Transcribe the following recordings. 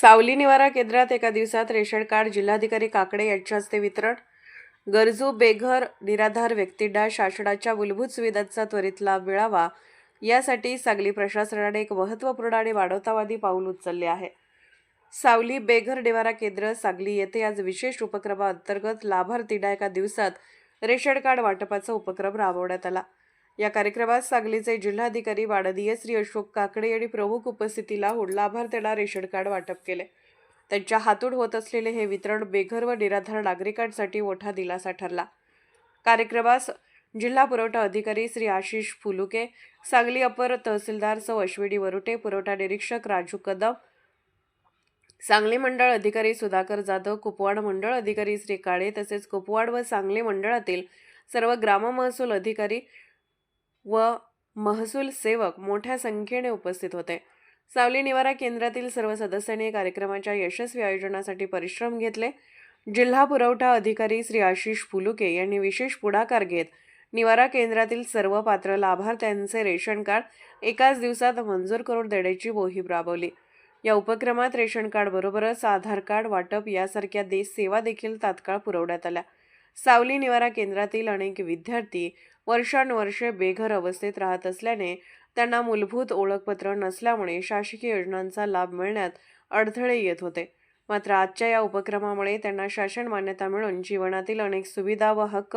सावली निवारा केंद्रात एका दिवसात रेशन कार्ड जिल्हाधिकारी काकडे यांच्या हस्ते वितरण. गरजू बेघर निराधार व्यक्तींना शासनाच्या मूलभूत सुविधांचा त्वरित लाभ मिळावा. यासाठी सांगली प्रशासनाने एक महत्त्वपूर्ण आणि वाढवतावादी पाऊल उचलले आहे. सावली बेघर निवारा केंद्र सांगली येथे आज विशेष उपक्रमाअंतर्गत लाभार्थींना एका दिवसात रेशन कार्ड वाटपाचा उपक्रम राबवण्यात आला. या कार्यक्रमात सांगलीचे जिल्हाधिकारी वाडदीय श्री अशोक काकडे यांनी प्रमुख उपस्थितीला लाभार लाभार्थ्यांना रेशन कार्ड वाटप केले. त्यांच्या हातून होत असलेले हे वितरण बेघर व निराधार नागरिकांसाठी मोठा दिलासा ठरला. कार्यक्रमास जिल्हा पुरवठा अधिकारी श्री आशिष फुलुके सांगली अपर तहसीलदार सौ अश्विनी वरुटे पुरवठा निरीक्षक राजू कदम सांगली मंडळ अधिकारी सुधाकर जाधव कुपवाड मंडळ अधिकारी श्री काळे तसेच कुपवाड व सांगली मंडळातील सर्व ग्राममहसूल अधिकारी व महसूल सेवक मोठ्या संख्येने उपस्थित होते. सावली निवारा केंद्रातील सर्व सदस्यांनी कार्यक्रमाच्या यशस्वी आयोजनासाठी परिश्रम घेतले. जिल्हा पुरवठा अधिकारी श्री आशिष फुलुके यांनी विशेष पुढाकार घेत निवारा केंद्रातील सर्व पात्र लाभार्थ्यांचे रेशन कार्ड एकाच दिवसात मंजूर करून देण्याची मोहीम राबवली. या उपक्रमात रेशन कार्ड बरोबरच आधार कार्ड वाटप यासारख्या देश सेवा देखील तात्काळ पुरवण्यात आल्या. सावली निवारा केंद्रातील अनेक विद्यार्थी वर्षानुवर्षे बेघर अवस्थेत राहत असल्याने त्यांना मूलभूत ओळखपत्र नसल्यामुळे शासकीय योजनांचा लाभ मिळण्यात अडथळे येत होते. मात्र आजच्या या उपक्रमामुळे त्यांना शासन मान्यता मिळून जीवनातील अनेक सुविधा व हक्क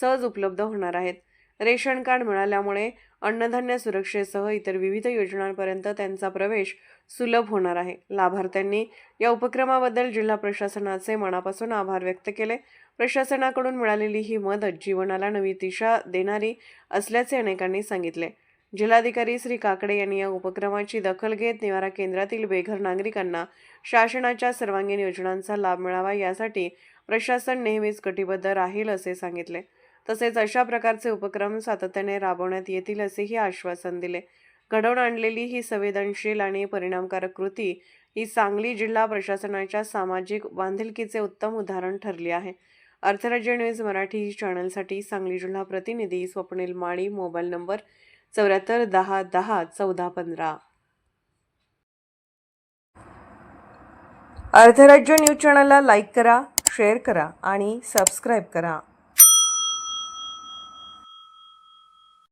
सहज उपलब्ध होणार आहेत. रेशन कार्ड मिळाल्यामुळे अन्नधान्य सुरक्षेसह इतर विविध योजनांपर्यंत त्यांचा प्रवेश सुलभ होणार आहे. लाभार्थ्यांनी या उपक्रमाबद्दल जिल्हा प्रशासनाचे मनापासून आभार व्यक्त केले. प्रशासनाकडून मिळालेली ही मदत जीवनाला नवी दिशा देणारी असल्याचे अनेकांनी सांगितले. जिल्हाधिकारी श्री काकडे यांनी या उपक्रमाची दखल घेत निवारा केंद्रातील बेघर नागरिकांना शासनाच्या सर्वांगीण योजनांचा लाभ मिळावा यासाठी प्रशासन नेहमीच कटिबद्ध राहील असे सांगितले. तसेच अशा प्रकारचे उपक्रम सातत्याने राबवण्यात येतील असेही आश्वासन दिले. घडवून आणलेली ही संवेदनशील आणि परिणामकारक कृती ही सांगली जिल्हा प्रशासनाच्या सामाजिक बांधिलकीचे उत्तम उदाहरण ठरली आहे. अर्थराज्य न्यूज मराठी चॅनलसाठी सांगली जिल्हा प्रतिनिधी स्वप्नील माळी मोबाईल नंबर चौऱ्याहत्तर दहा दहा चौदा पंधरा. अर्थराज्य न्यूज चॅनलला लाईक करा शेअर करा आणि सबस्क्राईब करा.